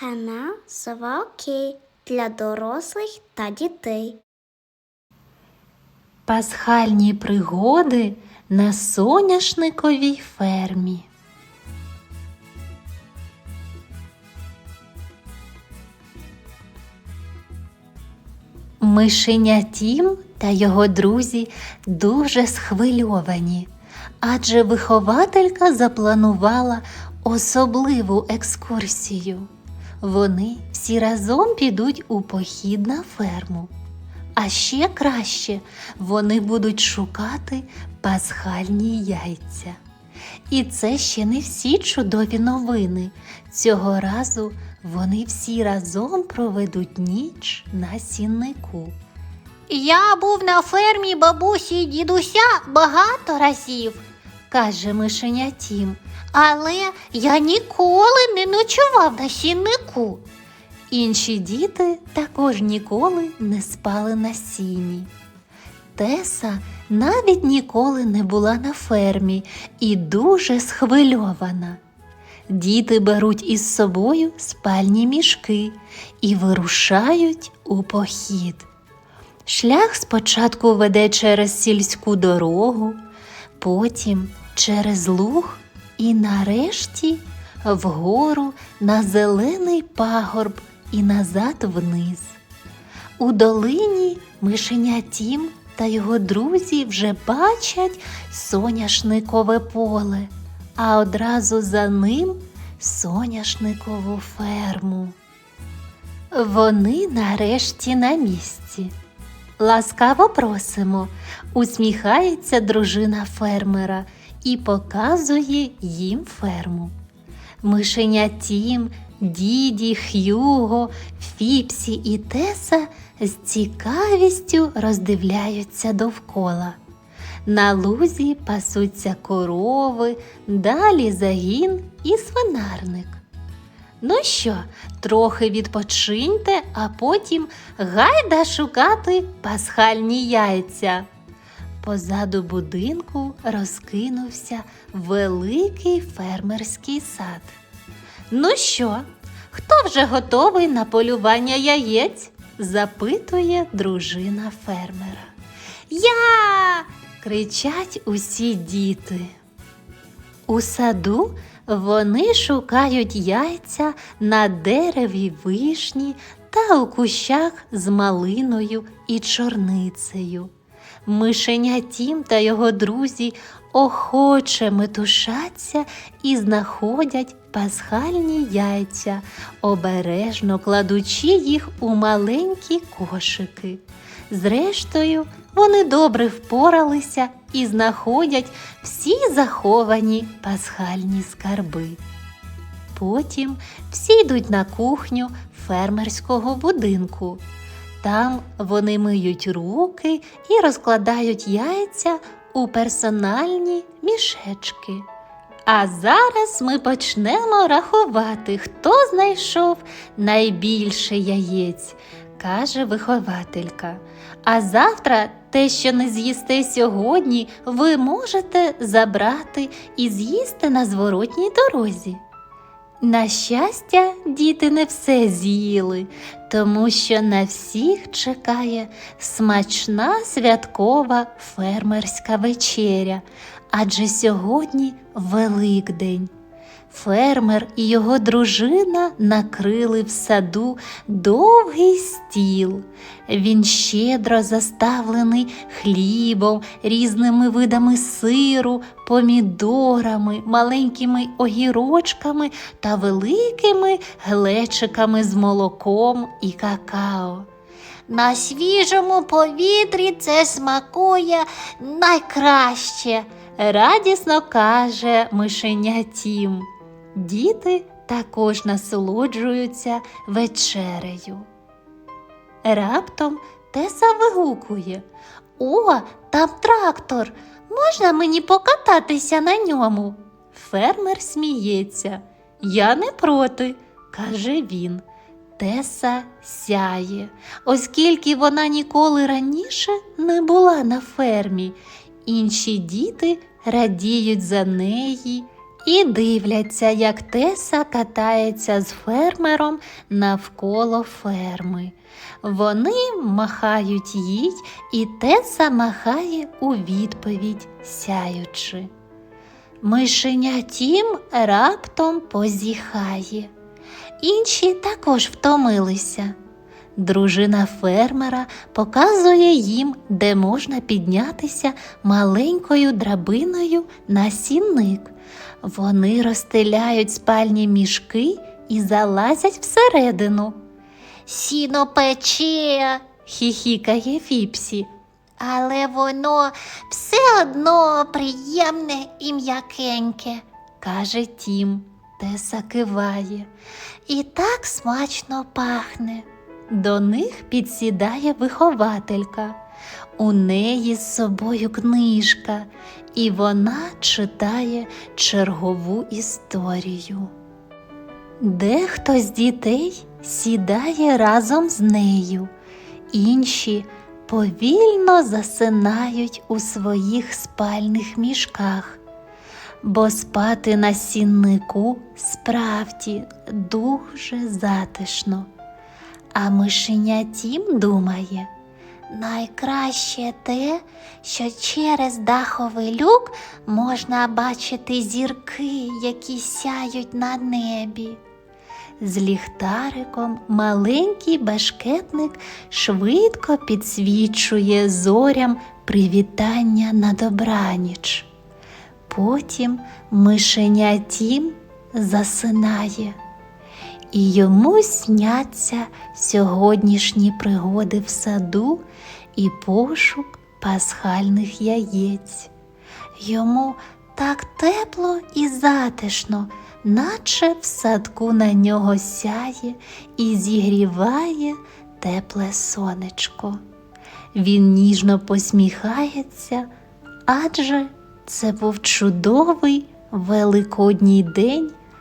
Канал Сова Окей для дорослих та дітей. Пасхальні пригоди на соняшниковій фермі. Мишеня Тім та його друзі дуже схвильовані, адже вихователька запланувала особливу екскурсію. Вони всі разом підуть у похід на ферму. А ще краще вони будуть шукати пасхальні яйця. І це ще не всі чудові новини. Цього разу вони всі разом проведуть ніч на сіннику. Я був на фермі бабусі і дідуся багато разів, Каже мишеня Тім. Але я ніколи не ночував на сіннику. Інші діти також ніколи не спали на сіні. Теса навіть ніколи не була на фермі і дуже схвильована. Діти беруть із собою спальні мішки і вирушають у похід. Шлях спочатку веде через сільську дорогу, потім через луг і нарешті вгору на зелений пагорб і назад вниз. У долині мишеня Тім та його друзі вже бачать соняшникове поле, а одразу за ним соняшникову ферму. Вони нарешті на місці. Ласкаво просимо, усміхається дружина фермера і показує їм ферму. Мишеня Тім, Діді, Х'юго, Фіпсі і Теса з цікавістю роздивляються довкола. На лузі пасуться корови, далі загін і свинарник. Ну що, трохи відпочиньте, а потім гайда шукати пасхальні яйця. Позаду будинку розкинувся великий фермерський сад. Ну що, хто вже готовий на полювання яєць? запитує дружина фермера. Я. кричать усі діти. У саду вони шукають яйця на дереві вишні та у кущах з малиною і чорницею. Мишеня Тім та його друзі охоче метушаться і знаходять пасхальні яйця, обережно кладучи їх у маленькі кошики. Зрештою, вони добре впоралися і знаходять всі заховані пасхальні скарби. Потім всі йдуть на кухню фермерського будинку. Там вони миють руки і розкладають яйця у персональні мішечки. А зараз ми почнемо рахувати, хто знайшов найбільше яєць, каже вихователька. А завтра те, що не з'їсте сьогодні, ви можете забрати і з'їсти на зворотній дорозі. На щастя, діти не все з'їли, тому що на всіх чекає смачна святкова фермерська вечеря, адже сьогодні Великдень. Фермер і його дружина накрили в саду довгий стіл. Він щедро заставлений хлібом, різними видами сиру, помідорами, маленькими огірочками та великими глечиками з молоком і какао. На свіжому повітрі це смакує найкраще. Радісно каже мишеня Тім. Діти також насолоджуються вечерею. Раптом Теса вигукує О, там трактор. Можна мені покататися на ньому? Фермер сміється. Я не проти, каже він. Теса сяє, оскільки вона ніколи раніше не була на фермі. Інші діти радіють за неї і дивляться, як Теса катається з фермером навколо ферми. Вони махають їй, і Теса махає у відповідь, сяючи. Мишеня Тім раптом позіхає. Інші також втомилися. Дружина фермера показує їм, де можна піднятися маленькою драбиною на сінник. Вони розстеляють спальні мішки і залазять всередину. Сіно пече, Хіхікає Фіпсі. але воно все одно приємне і м'якеньке. каже Тім. Теса киває. І так смачно пахне. До них підсідає вихователька. У неї з собою книжка, і вона читає чергову історію. Дехто з дітей сідає разом з нею, інші повільно засинають у своїх спальних мішках, бо спати на сіннику справді дуже затишно. А мишеня Тім думає, Найкраще те, що через даховий люк можна бачити зірки, які сяють на небі. з ліхтариком маленький башкетник швидко підсвічує зорям привітання на добраніч. Потім мишеня Тім засинає, і йому сняться сьогоднішні пригоди в саду і пошук пасхальних яєць. Йому так тепло і затишно, наче в садку на нього сяє і зігріває тепле сонечко. Він ніжно посміхається, адже це був чудовий великодній день